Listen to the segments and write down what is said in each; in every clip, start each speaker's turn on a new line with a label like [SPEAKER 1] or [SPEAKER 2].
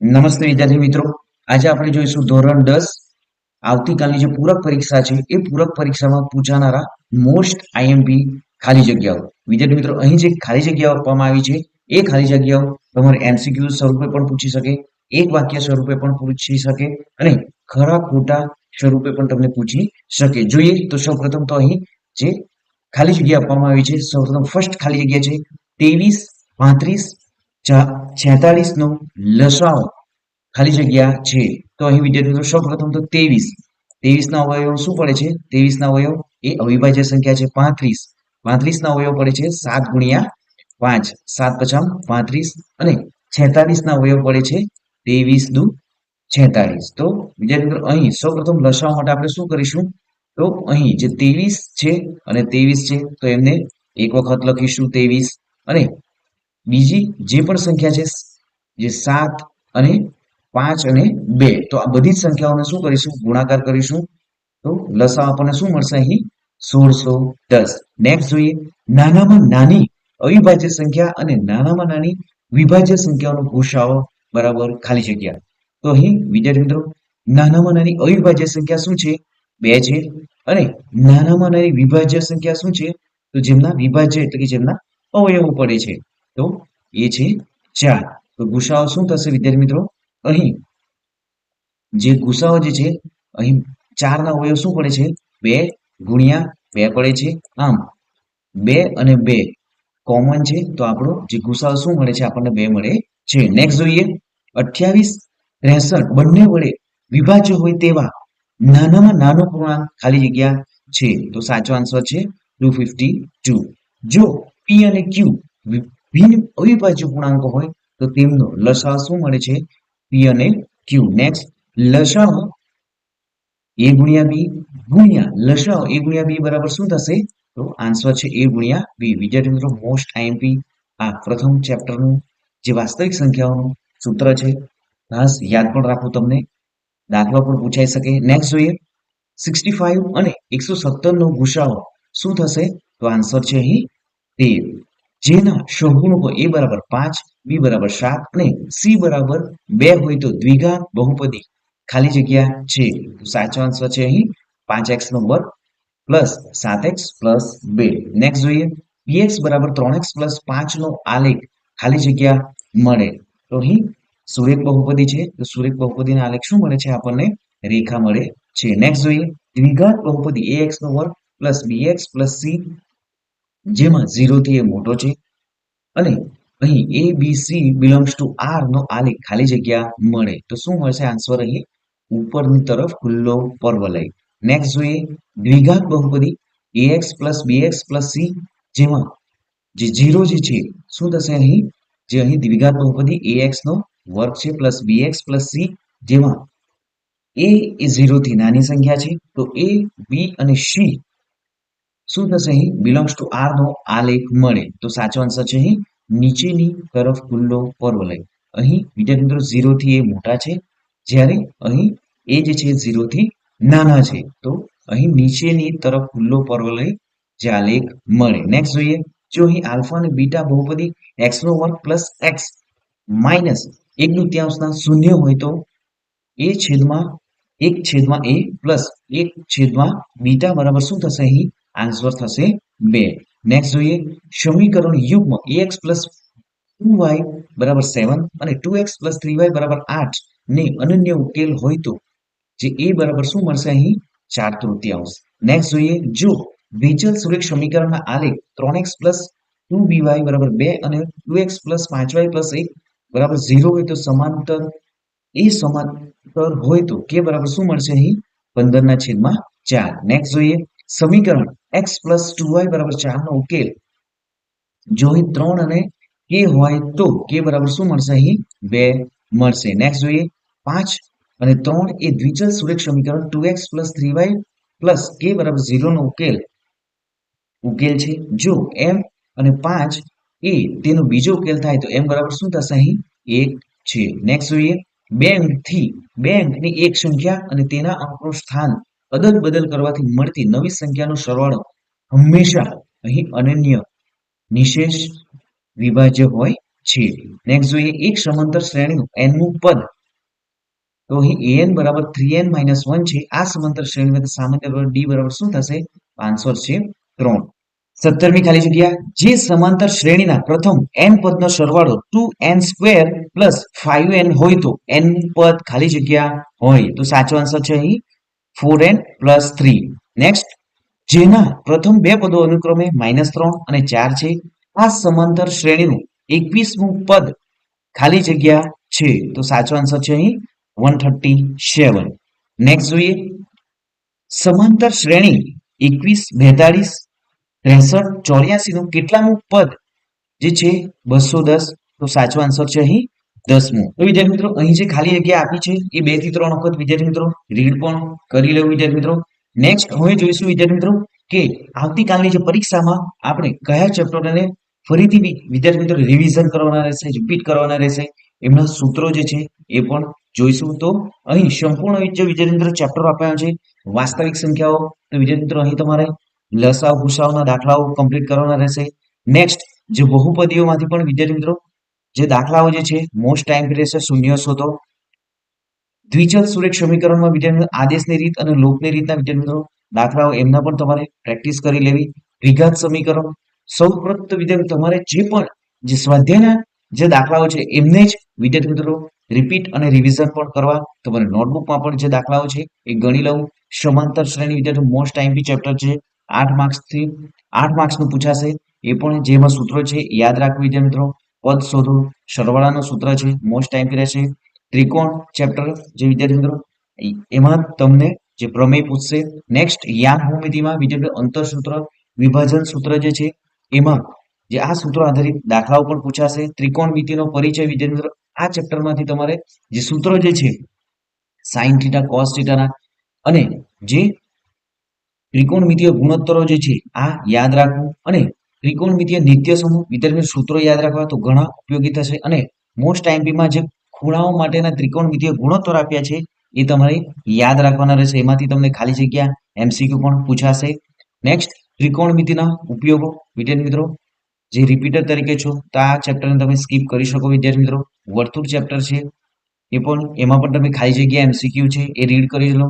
[SPEAKER 1] નમસ્તે વિદ્યાર્થી મિત્રો. આજે આપણે જોઈશું ધોરણ દસ. આવતીકાલની જે પૂરક પરીક્ષા છે, એ પૂરક પરીક્ષામાં પૂછાનારા મોસ્ટ આઈએમપી ખાલી જગ્યાઓ. વિદ્યાર્થી મિત્રો, અહીં જે ખાલી જગ્યાઓ આપવામાં આવી છે, એ ખાલી જગ્યાઓ તમારે એમસીક્યુ સ્વરૂપે પણ પૂછી શકે, એક વાક્ય સ્વરૂપે પણ પૂછી શકે અને ખરા ખોટા સ્વરૂપે પણ તમને પૂછી શકે. જોઈએ તો સૌપ્રથમ તો અહીં જે ખાલી જગ્યા આપવામાં આવી છે, સૌપ્રથમ ફર્સ્ટ ખાલી જગ્યા છે, ત્રેવીસ પાંત્રીસ છેતાલીસ નો લસાઓ ખાલી જગ્યા છે. તો અહીં વિદ્યાર્થી મિત્રો સૌપ્રથમ તો ત્રેવીસ. ત્રેવીસના અવયવ શું પડે છે? ત્રેવીસના અવયવ એ અવિભાજ્ય સંખ્યા છે પાંત્રીસ. પાંત્રીસ ના અવયવ પડે છે સાત ગુણ્યા પાંચ. સાત પચામ પાંત્રીસ અને છેતાલીસ ના અવયવ પડે છે ત્રેવીસ દુ છેતાલીસ તો વિદ્યાર્થી મિત્રો અહીં સૌપ્રથમ લસાવા માટે આપણે શું કરીશું? તો અહીં જે ત્રેવીસ છે અને ત્રેવીસ છે તો એમને એક વખત લખીશું ત્રેવીસ અને બીજી જે પણ સંખ્યા છે, જે સાત અને પાંચ અને બે, તો આ બધી જ સંખ્યાઓને શું કરીશું? ગુણાકાર કરીશું. તો લસા આપણને શું મળશે અહીં? સોળસો દસ. નેક્સ્ટ જોઈએ, નાનામાં નાની અવિભાજ્ય સંખ્યા અને નાનામાં નાની વિભાજ્ય સંખ્યાઓનો ભૂષાઓ બરાબર ખાલી જગ્યા. તો અહીં, વિદ્યાર્થી મિત્રો, નાનામાં નાની અવિભાજ્ય સંખ્યા શું છે? બે છે. અને નાનામાં નાની વિભાજ્ય સંખ્યા શું છે? તો જેમના વિભાજ્ય એટલે કે જેમના અવયવો પડે છે. તો એ છે ચાર. તો ગુસાઓ શું થશે વિદ્યાર્થી મિત્રો? અહીં જે ગુસાઓ જે છે, અહીં ચારના અવયવ શું પડે છે? બે ગુણ્યા બે પડે છે. આમ બે અને બે કોમન છે, તો આપણો જે ગુસાઓ શું મળે છે, આપણને બે મળે છે. નેક્સ્ટ જોઈએ. અઠ્યાવીસ, ત્રેસઠ બંને વડે વિભાજ્ય હોય તેવા નાનામાં નાનો પૂર્ણાંક ખાલી જગ્યા છે. તો સાચો આન્સર છે ટુ ફિફ્ટી ટુ જો પી અને ક્યુ ભિન્ન અવિભાજ્ય પૂર્ણાંકો હોય તો તેમનો લસા શું મળે છે? પી અને ક્યુ નેક્સ્ટ લસા એ ગુણ્યા બી ગુણ્યા લસા એ ગુણ્યા બી બરાબર શું થશે? તો આન્સર છે એ ગુણ્યા બી વિદ્યાર્થી મિત્રો મોસ્ટ આઈએમપી આ પ્રથમ ચેપ્ટરનું જે વાસ્તવિક સંખ્યાઓનું સૂત્ર છે, ખાસ યાદ પણ રાખવું તમને. દાખલો પણ પૂછાઈ શકે. નેક્સ્ટ જોઈએ. સિક્સટી ફાઈવ અને એકસો સત્તરનો ગુસાઓ શું થશે? તો આન્સર છે અહીં તેર. જેના સહગુણકો એ બરાબર પાંચ, બી બરાબર સાત અને સી બરાબર બે હોય તો દ્વિઘાત બહુપદી. ખાલી જગ્યા છે. સાચો આન્સર છે અહીં પાંચ એક્સ નો વર્ગ પ્લસ સાત એક્સ પ્લસ બે. નેક્સ્ટ જોઈએ. પીએક્સ બરાબર ત્રણ એક્સ પ્લસ પાંચ નો આલેખ ખાલી જગ્યા મળે. તો અહીં સુરેખ બહુપદી છે. તો સુરેખ બહુપદીના આલેખ શું મળે છે? આપણને રેખા મળે છે. નેક્સ્ટ જોઈએ. દ્વિઘાત બહુપદી એ એક્સ નો વર્ગ plus B X plus C જેમાં ઝીરોથી એ મોટો છે. અને અહીં A B C belongs to R નો આલેખ ખાલી જગ્યા મળે. તો શું મળશે આન્સર અહીં? ઉપરની તરફ ખુલ્લો પર્વલય. નેક્સ્ટ જોઈએ દ્વિઘાત બહુપદી A X plus B X plus C જેમાં જે ઝીરો જે છે, શું થશે અહીં? જે અહીં દ્વિઘાત બહુપદી એ એક્સ નો વર્ગ છે plus B X plus C જેમાં એ એ ઝીરોથી નાની સંખ્યા છે. તો એ બી અને સી શું થશે અહીં? બિલોંગ્સ ટુ આર નો આલેખ મળે. તો સાચો આન્સર છે અહીં, નીચેની તરફ ખુલ્લો પરવલય. અહીં વિદ્યાર્થી મિત્રો ઝીરોથી એ મોટા છે. જ્યારે અહીં એ જે છે ઝીરોથી નાના છે. તો અહીં નીચેની તરફ ખુલ્લો પરવલય જે આલેખ મળે. નેક્સ્ટ જોઈએ. જો અહીં આલ્ફા અને બીટા બહુપદી એક્સ નો વર્ગ પ્લસ એક્સ માઇનસ એક દુત્યાંશના શૂન્ય હોય તો એ છેદમાં એક છેદમાં એ પ્લસ એક છેદમાં બીટા બરાબર શું થશે અહીં? આન્સર થશે બે. નેક્સ્ટ જોઈએ, સમીકરણ યુગ્મ એક્સ પ્લસ ટુ વાય બરાબર સેવન અને two X plus three Y બરાબર આઠ ને અનન્ય ઉકેલ હોય તો, જે એ બરાબર શું મળશે અહીં? ચાર તૃતીયાંશ. નેક્સ્ટ જોઈએ, જો વિચલ સુરેખ સમીકરણના આલેખ ત્રણ X plus two B Y બરાબર બે અને ટુ એક્સ પ્લસ પાંચ વાય પ્લસ એક બરાબર ઝીરો હોય તો સમાંતર, એ સમાંતર હોય તો કે બરાબર શું મળશે અહીં? પંદરના છેદમાં ચાર. નેક્સ્ટ જોઈએ સમીકરણ એક્સ પ્લસ ટુ વાય બરાબર ચાર નો ઉકેલ. જો અહીં ત્રણ અને કે હોય તો કે બરાબર શું મળશે? અહીં બે મળશે. નેક્સ્ટ જોઈએ. પાંચ અને ત્રણ એ દ્વિચલ સુરેખ સમીકરણ two X plus three Y plus K બરાબર ઝીરો નો ઉકેલ. ઉકેલ છે. જો એમ અને પાંચ એ તેનો બીજો ઉકેલ થાય તો એમ બરાબર શું થશે? અહીં એક છે. નેક્સ્ટ જોઈએ. બે અંકથી બે અંકની એક સંખ્યા અને તેના અંકનું સ્થાન. અદલ બદલ કરવાથી મળતી નવી સંખ્યાનો સરવાળો હંમેશા અહીં અનન્ય, નિશેષ વિભાજ્ય હોય છે. નેક્સ્ટ જોઈએ એક સમાંતર શ્રેણીનું એનનું પદ. તો અહીં an બરાબર થ્રી એન માઇનસ વન છે. આ સમાંતર શ્રેણીમાંથી સામાન્ય બરાબર ડી બરાબર શું થશે? પાંચસો છે ત્રણ. સત્તરમી ખાલી જગ્યા. જે સમાંતર શ્રેણીના પ્રથમ એન પદનો સરવાળો two N square plus five N હોય તો એન પદ ખાલી જગ્યા હોય. તો સાચો આન્સર છે અહીં four N plus three next જેના પ્રથમ બે પદો અનુક્રમે માઇનસ ત્રણ અને ચાર છે. આ સમાંતર શ્રેણીનું એકવીસમું પદ ખાલી જગ્યા છે. તો સાચો આન્સર છે અહીં વન થર્ટી સેવન નેક્સ્ટ જોઈએ. સમાંતર શ્રેણી એકવીસ, બેતાળીસ, ત્રેસઠ ચોર્યાસી નું કેટલામું પદ જે છે? બસો દસ. તો સાચો આન્સર છે અહીં દસમું. તો વિદ્યાર્થી મિત્રો, અહીં જે ખાલી જગ્યા આપી છે, એ બેથી ત્રણ વખત વિદ્યાર્થી મિત્રો રીડ પણ કરી લેવું વિદ્યાર્થી મિત્રો. નેક્સ્ટ હવે જોઈશું વિદ્યાર્થી મિત્રો કે આવતીકાલની જે પરીક્ષામાં આપણે કયા ચેપ્ટરને ફરીથી વિદ્યાર્થી મિત્રો રિવિઝન કરવાના રહેશે રિપીટ કરવાના રહેશે, એમના સૂત્રો જે છે એ પણ જોઈશું. તો અહીં સંપૂર્ણ જે વિદ્યાર્થી મિત્રો ચેપ્ટર આપ્યા છે, વાસ્તવિક સંખ્યાઓ, તો વિદ્યાર્થી મિત્રો અહીં તમારે લસાવ ભૂસાવના દાખલાઓ કમ્પ્લીટ કરવાના રહેશે. નેક્સ્ટ જે બહુપદીઓમાંથી પણ વિદ્યાર્થી મિત્રો જે દાખલાઓ જે છે મોસ્ટ ટાઈમ રહેશે શૂન્ય શોધો. દ્વિચલ સુરેખ સમીકરણમાં વિદ્યાર્થી આદેશની રીત અને લોકની રીતના વિદ્યાર્થી દાખલાઓ એમના પણ તમારે પ્રેક્ટિસ કરી લેવી. દ્વિઘાત સમીકરણ. સૌ પ્રથમ વિદ્યાર્થી તમારે જે પણ જે સ્વાધ્યાયના જે દાખલાઓ છે, એમને જ વિદ્યાર્થી મિત્રો રિપીટ અને રિવિઝન પણ કરવા. તમારે નોટબુકમાં પણ જે દાખલાઓ છે, એ ગણી લઉં. સમાંતર શ્રેણી વિદ્યાર્થી મોસ્ટ ટાઈમપી ચેપ્ટર છે, આઠ માર્ક્સથી આઠ માર્ક્સનું પૂછાશે. એ પણ જેમાં સૂત્રો છે, યાદ રાખવું વિદ્યાર્થી મિત્રો. પદ શોધો. સરવાળાનું સૂત્ર છે મોસ્ટ ટાઈમપી રહેશે. ત્રિકોણ ચેપ્ટર જે વિદ્યાર્થી મિત્રો, એમાં તમને જે પ્રમેય પૂછશે નેક્સ્ટ યામ ભૂમિતિમાં વિદ્યાર્થી અંતર સૂત્ર વિભાજન સૂત્ર જે છે, એમાં જે આ સૂત્રો આધારિત દાખલાઓ પણ પૂછાશે. ત્રિકોણમિતિનો પરિચય વિદ્યાર્થી મિત્રો, આ ચેપ્ટરમાંથી તમારે જે સૂત્રો જે છે સાઇન થીટા કોસ થીટાના અને જે ત્રિકોણમિતિય ગુણોત્તરો જે છે, આ યાદ રાખવું અને ત્રિકોણમિતિય નિત્ય સમૂહ વિદ્યાર્થી સૂત્રો યાદ રાખવા તો ઘણા ઉપયોગી થશે અને મોસ્ટ ટાઈમપીમાં જે ખૂણાઓ માટેના ત્રિકોણમિતીય ગુણોત્તર આપ્યા છે, એ તમારે યાદ રાખવાના રહેશે. એમાંથી તમને ખાલી જગ્યા એમસીક્યુ પણ પૂછાશે. નેક્સ્ટ ત્રિકોણમિતિના ઉપયોગો. વિદ્યાર્થી મિત્રો, જે રિપીટર તરીકે છો, તો આ ચેપ્ટરને તમે સ્કીપ કરી શકો વિદ્યાર્થી મિત્રો. વર્તુળ ચેપ્ટર છે, એ પણ એમાં પણ તમે ખાલી જગ્યા એમસીક્યુ છે, એ રીડ કરી લો.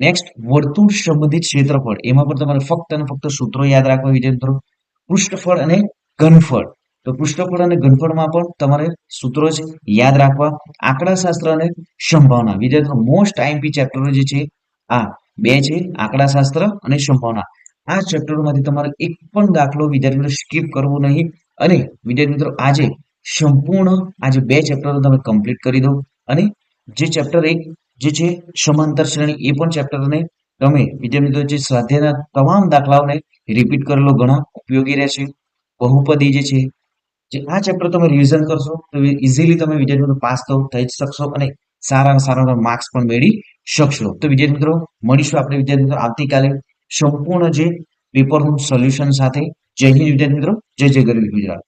[SPEAKER 1] નેક્સ્ટ વર્તુળ સંબંધિત ક્ષેત્રફળ. એમાં પણ તમારે ફક્ત અને ફક્ત સૂત્રો યાદ રાખવા વિદ્યાર્થી મિત્રો. પૃષ્ઠફળ અને ઘનફળ. તો પૃષ્ઠફળ અને ઘનફળમાં પણ તમારે સૂત્રો જ યાદ રાખવા, આંકડાશાસ્ત્ર અને સંભાવના. વિદ્યાર્થીઓ મોસ્ટ આઈએમપી ચેપ્ટરો જે છે, આ બે છે, આંકડાશાસ્ત્ર અને સંભાવના. આ ચેપ્ટરોમાંથી તમારે એક પણ દાખલો વિદ્યાર્થી મિત્રો સ્કીપ કરવો નહીં. અને વિદ્યાર્થી મિત્રો, આજે સંપૂર્ણ, આજે બે ચેપ્ટરો તમે કમ્પ્લીટ કરી દો. અને જે ચેપ્ટર એક, જે છે, સમાંતર શ્રેણી, એ પણ ચેપ્ટરને તમે બીજા મિત્રો જે સ્વાધ્યાયના તમામ દાખલાઓને રિપીટ કરેલો ઘણા ઉપયોગી રહેશે. બહુપદી જે છે, જે આ ચેપ્ટર તમે રિવિઝન કરશો, તો ઇઝીલી તમે વિદ્યાર્થી મિત્રો પાસ તો થઈ જ શકશો અને સારા સારા માર્ક્સ પણ મેળવી શકશો. તો વિદ્યાર્થી મિત્રો, મળીશું આપણે વિદ્યાર્થી મિત્રો આવતીકાલે સંપૂર્ણ જે પેપરનું સોલ્યુશન સાથે. જય હિન્દ વિદ્યાર્થી મિત્રો, જય જય ગરવી ગુજરાત.